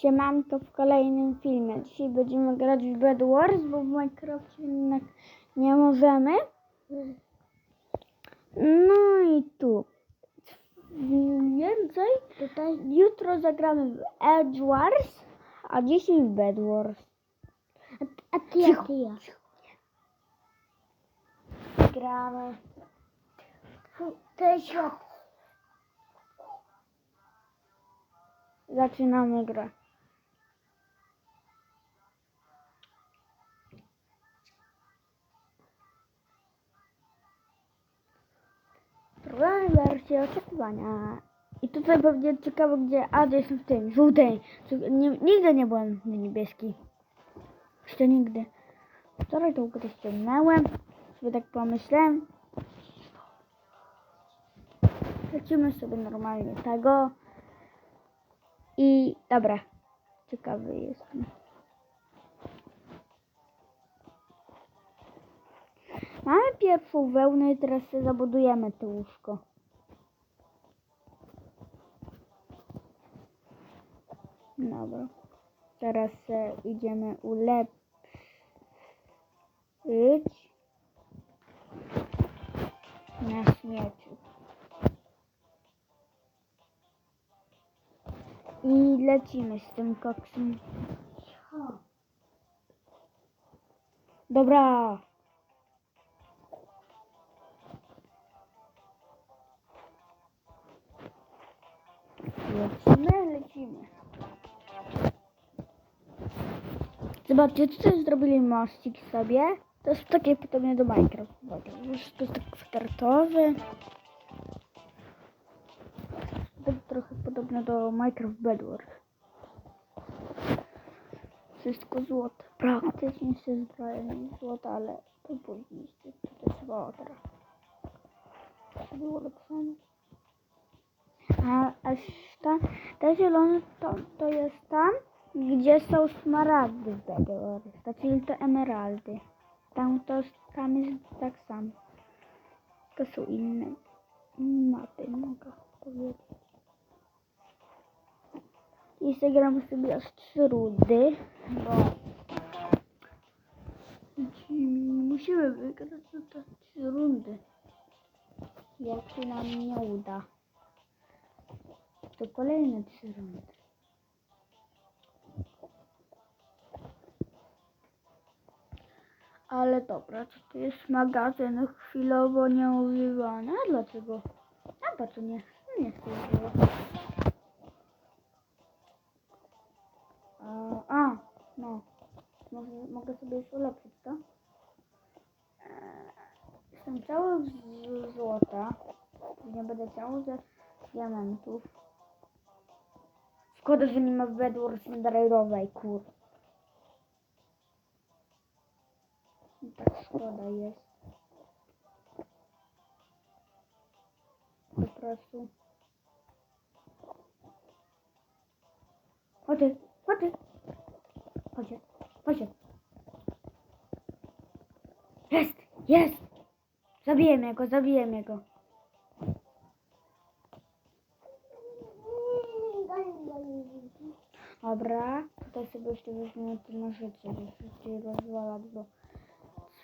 Siemanko w kolejnym filmie. Dzisiaj będziemy grać w Bed Wars, bo w Minecrafcie jednak nie możemy. No i tu. Więcej tutaj jutro zagramy w Edge Wars, a dzisiaj w Bed Wars. A, a ty, a ty ja. Gramy. To. Zaczynamy grę. Wersję oczekiwania. I tutaj pewnie ciekawe, gdzie Ad jest w tym, żółtej. Nigdy nie byłem niebieski. Jeszcze nigdy. Wczoraj tą grę ściągnąłem. Sobie tak pomyślałem. Lecimy sobie normalnie tego. I dobra, ciekawy jestem. Mamy pierwszą wełnę i teraz sobie zabudujemy to łóżko. Dobra. Teraz se idziemy ulepszyć. Na śmieciu. I lecimy z tym koksem. Dobra. Lecimy, lecimy. Zobaczcie, tutaj zrobili mościk sobie. To jest takie podobne do Minecraft. To jest tak kwadratowy. Tak trochę podobne do Minecraft Bedwars. Wszystko złote. Praktycznie się zbroje złota, ale to później. To jest woda. To było lepszone. A, a ta, te zielone to, to jest tam, gdzie są smaragdy w Bedwars. Czyli to emeraldy. Tam, to, tam jest tak samo. To są inne mapy, mogę powiedzieć. I zagramy sobie aż trzy rundy, bo musimy wygrać to trzy rundy. Jak się nam nie uda, to kolejne trzy rundy. Ale dobra, to tu jest magazyn chwilowo nieużywany. A dlaczego? A po co nie? No nie chcę. A, no. Mogę sobie już ulepszyć to? Eee, Jestem cały z złota. Nie będę cały ze diamentów. Szkoda, że nie ma Bedwars Netherite'owej, Tak szkoda jest. Po prostu. Chodź, chodź. Chodź, chodź. Jest, jest. Zabijemy go, zabijemy go. Dobra, tutaj sobie jeszcze weźmiemy te nożyce, bo się rozwalać, bo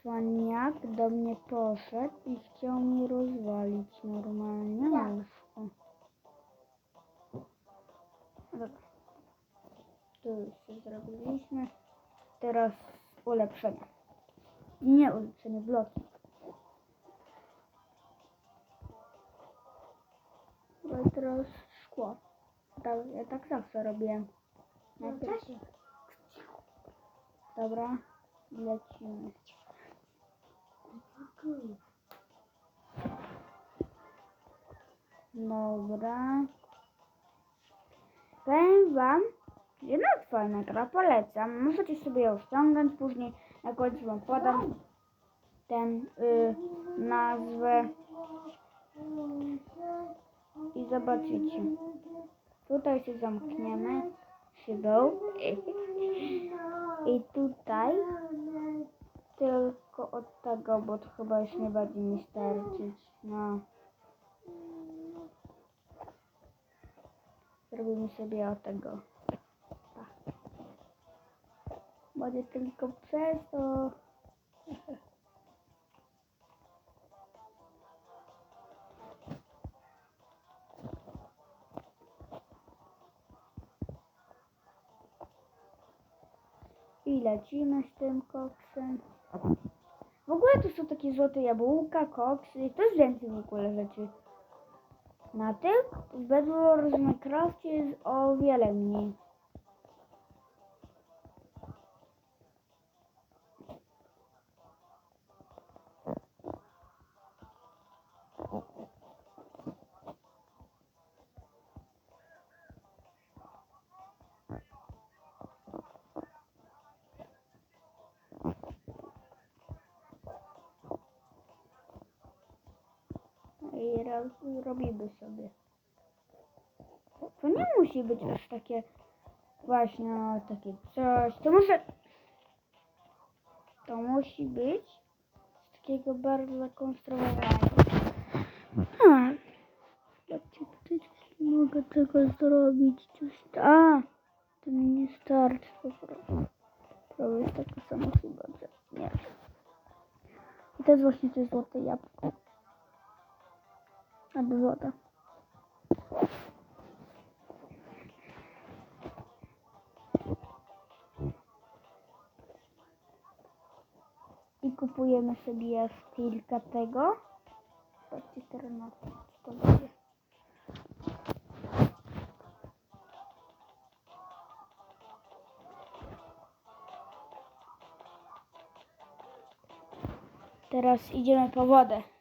cwaniak do mnie poszedł i chciał mi rozwalić normalnie na łóżko. Dobra. Tu już się zrobiliśmy. Teraz ulepszenie. Nie ulepszenie, bloki. Bo teraz szkło. Tak, ja tak zawsze robiłem. Najpierw. Dobra, lecimy. Dobra. Powiem wam, jedna fajna gra, polecam. Możecie sobie ją ściągnąć, później na końcu wam podam ten y, nazwę i zobaczycie. Tutaj się zamkniemy szybą i tutaj tylko od tego, bo to chyba już nie będzie mi starczyć. No. Zrobimy sobie od tego. Tak. Będzie tylko przez to. I lecimy z tym koksem. W ogóle to są takie złote jabłka, koksy, to jest więcej w ogóle rzeczy. Na tym w Bedwars Minecrafcie jest o wiele mniej. I raz robimy sobie. To nie musi być aż takie właśnie o, takie coś. To może to musi być z takiego bardzo zakonstruowanego. A, zobaczcie, tutaj mogę tego zrobić. Coś, a, to mi nie starczy po prostu. To jest taka sama chyba, że nie. I to jest właśnie to złote jabłko. Albo woda. I kupujemy sobie kilka tego. Patrzcie teraz na to, co to będzie. Teraz idziemy po wodę.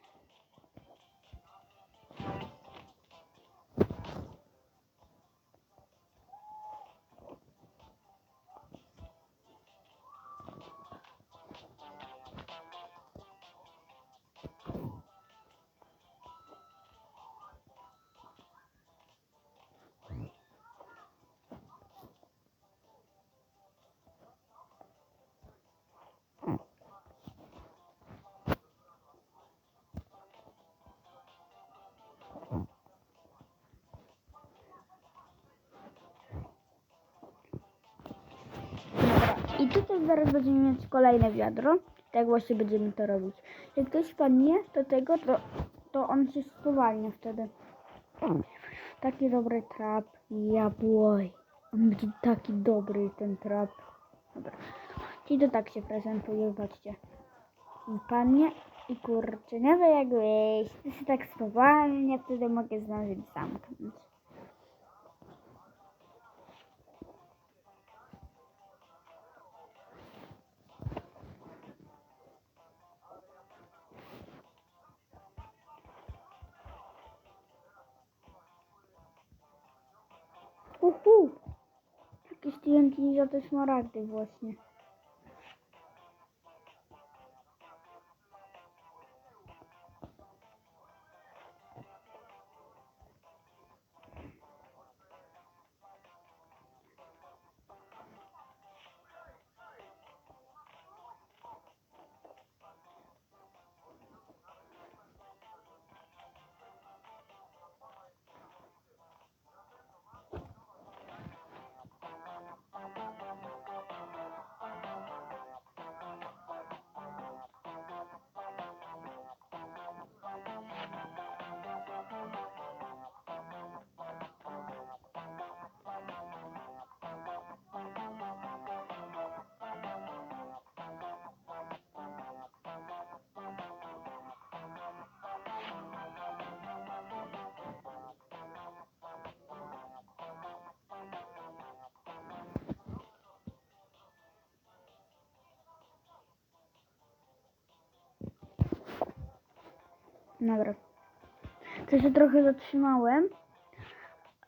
Zaraz będziemy mieć kolejne wiadro. Tak właśnie będziemy to robić. Jak ktoś spadnie do tego, to, to on się spowalnia wtedy. Taki dobry trap. Ja boj. On będzie taki dobry ten trap. Dobra. I to tak się prezentuje, patrzcie. I Padnie i kurczę, wiem jak wyjść. To się tak spowalnia, wtedy mogę zdążyć zamknąć. Uhu! Jakieś TNT za te smaragdy właśnie. Dobra. To się trochę zatrzymałem,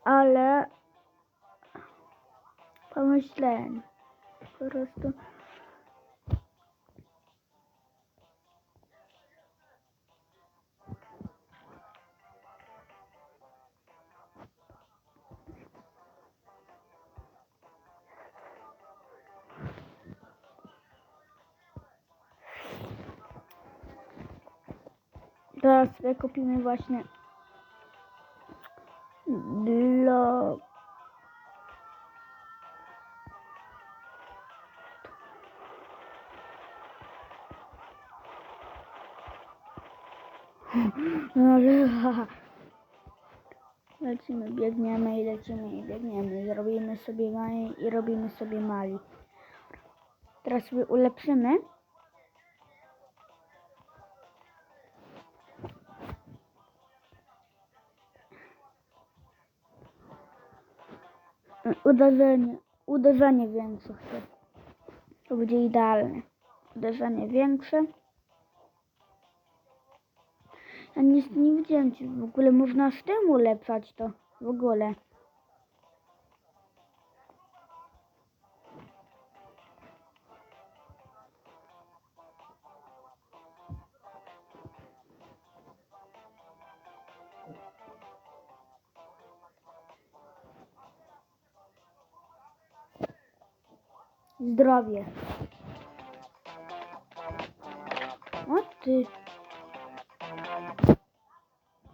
ale pomyślałem po prostu. Teraz sobie kupimy właśnie blok. No, lecimy, biegniemy i lecimy i biegniemy. Zrobimy sobie mali i robimy sobie mali. Teraz sobie ulepszymy. Uderzenie, uderzenie większe chcę. To będzie idealne. Uderzenie większe. Ja nic nie widziałem, czy w ogóle można z tym ulepszać to. W ogóle. Zdrowie. O ty.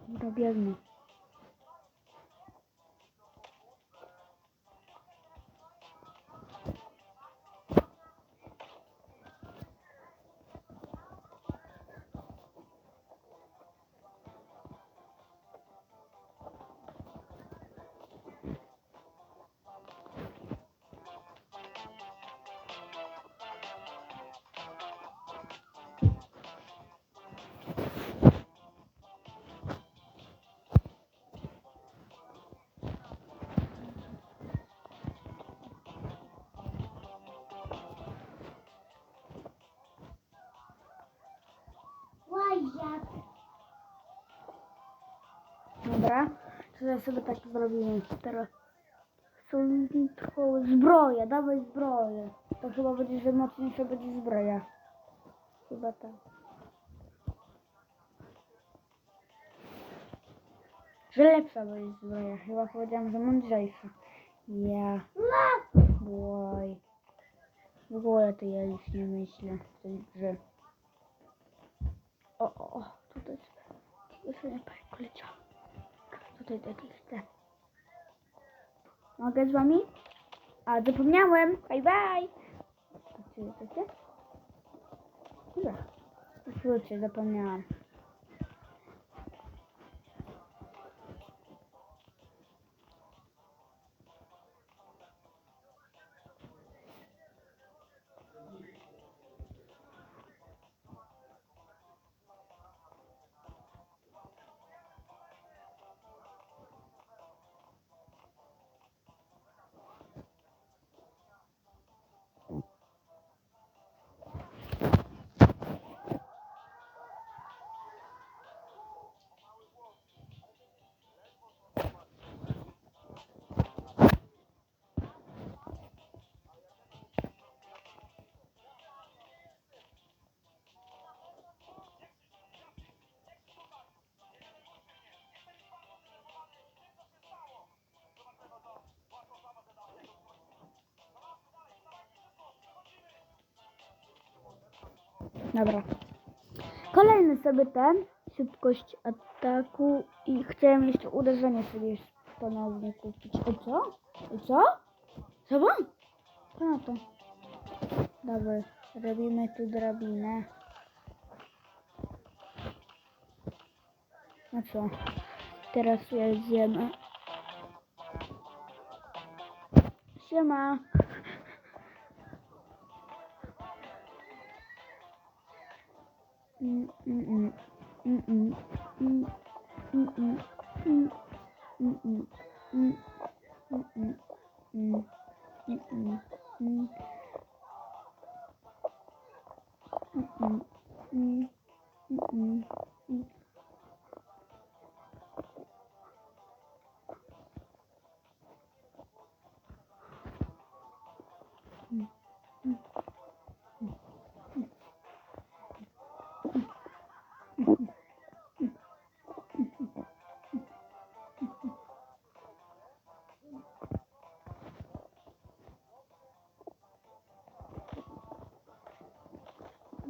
Dobra, Dobra, teraz sobie tak zrobimy. Teraz są zbroja, dawaj zbroję. To chyba będzie, że mocniejsza będzie zbroja. Chyba tak. Że lepsza będzie zbroja. Chyba powiedziałam, że mądrzejsza. Ja, boy. W ogóle to ja już nie myślę w. O, o, o, tutaj jeszcze nie poleciał. Tutaj taki chcę. Mogę z wami? A, zapomniałem. Bye bye. Czy jesteście? Dobra. Słuchajcie, zapomniałam. Dobra. Kolejny sobie ten. Szybkość ataku i chciałem jeszcze uderzenie sobie ponownie kupić. O co? O co? Co na to? Dobra, robimy tu drabinę. No co? Teraz jedziemy. Siema. 嗯嗯嗯嗯嗯嗯嗯嗯嗯嗯嗯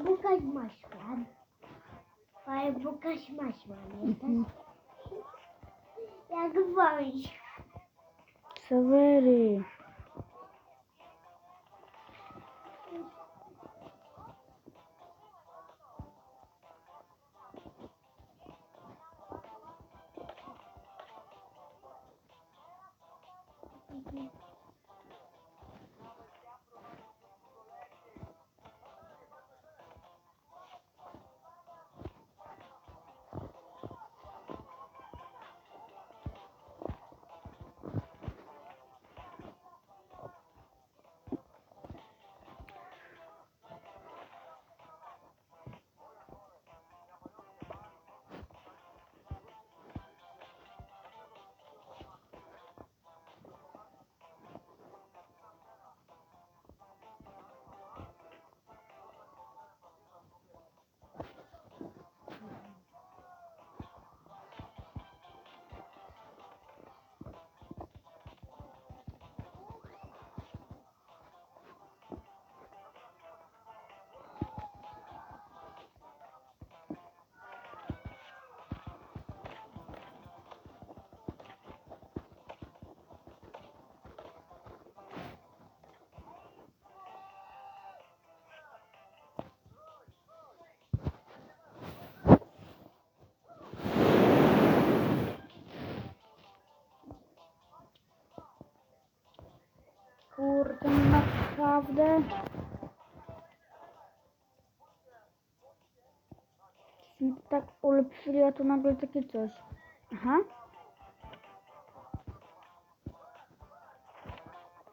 bu kaçmaz ben. Hayır bu kaçmaz ben. Yakın varmış. Severim. Kurde, naprawdę. Tak ulepszyli, a tu nagle takie coś. Aha.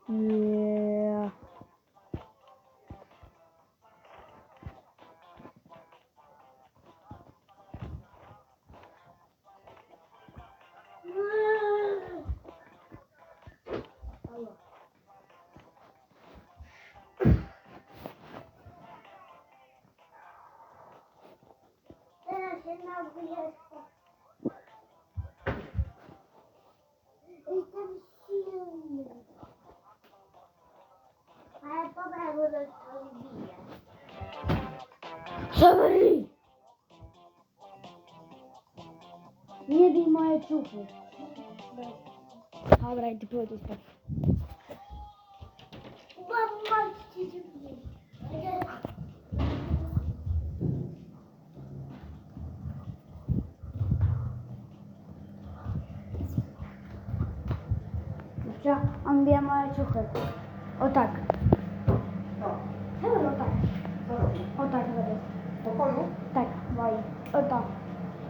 Yeah. Się nabiję. Jestem silny. Ale potem będę to bije. Sorry! Nie bij moje ciuchy. Dobra, idę powiedzieć tak. Mama, cię cię bije. Bije moje ciuchy. O tak. Dobra, o tak. O tak robię. W pokoju? Tak, boi. O tak.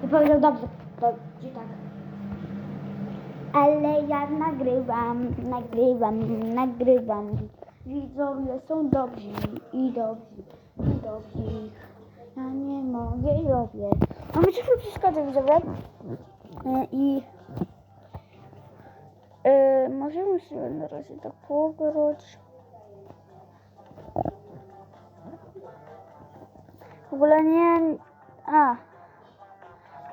I powiedział dobrze. Dobrze, tak. Ale ja nagrywam, nagrywam, nagrywam. Widzowie są dobrzy i dobrzy, i dobrzy. Ja nie mogę i robię. A mi trochę przeszkadza widzowie. I możemy sobie na razie tak pograć. W ogóle nie... A.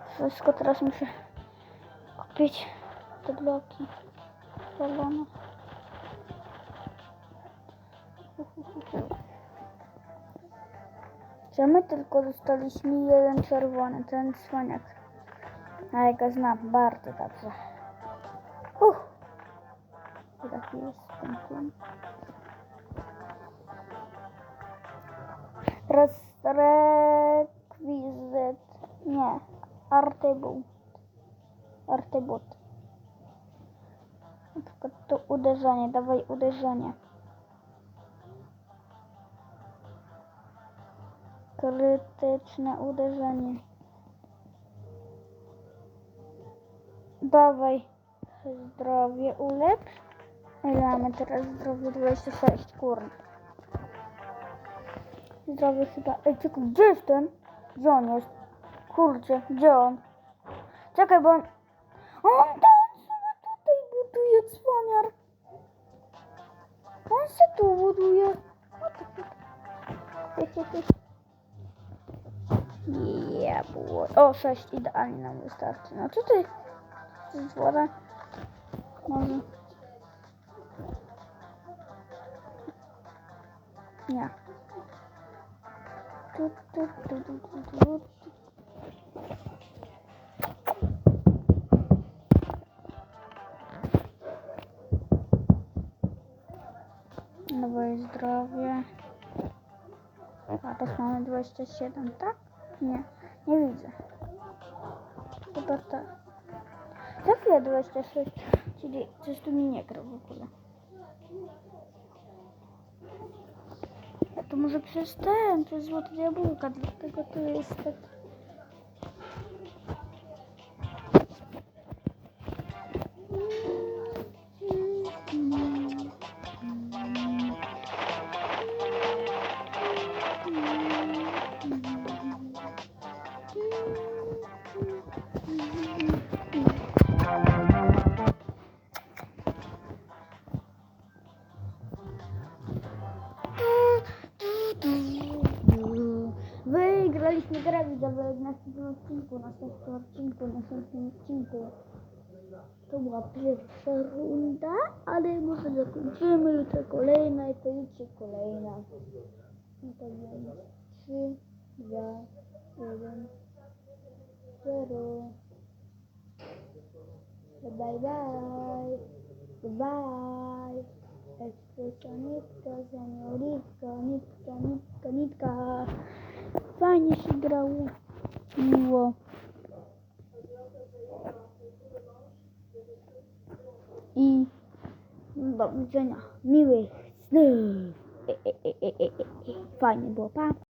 Wszystko teraz muszę kupić te bloki. Czerwone. Że my tylko dostaliśmy jeden czerwony, ten cwaniak. A ja go znam bardzo dobrze. Uff. Taki jest ten rekwizyt. Nie. Artybut. Artybut. Na przykład to uderzenie. Dawaj uderzenie. Krytyczne uderzenie. Dawaj zdrowie ulepsz. Ile mamy teraz zdrowie? 26, kurde. Zdrowie chyba. Ej, czekaj, gdzie jest ten? Gdzie on jest? Kurczę, gdzie on? Czekaj, bo on... On tam sobie tutaj buduje cwaniar. On se tu buduje. Ja było. O, 6 idealnie nam wystarczy. No co ty? Woda. Może. Nowe zdrowie. A teraz mamy 27, tak? Nie, nie widzę. Chyba tak. Za chwilę 26, czyli coś tu mi nie gra w ogóle. A to może przez ten, przez złote następnym odcinku, następnym odcinku. To była pierwsza runda, ale może zakończymy jutro kolejna i pojutrze kolejna. No to będzie 3, 2, 1, 0. Bye bye. Bye. Espresso nitka, senioritka, nitka, nitka, nitka. Fajnie się grało. Miło. I do widzenia. Miłych snów. E, e, e. Fajnie było, pa.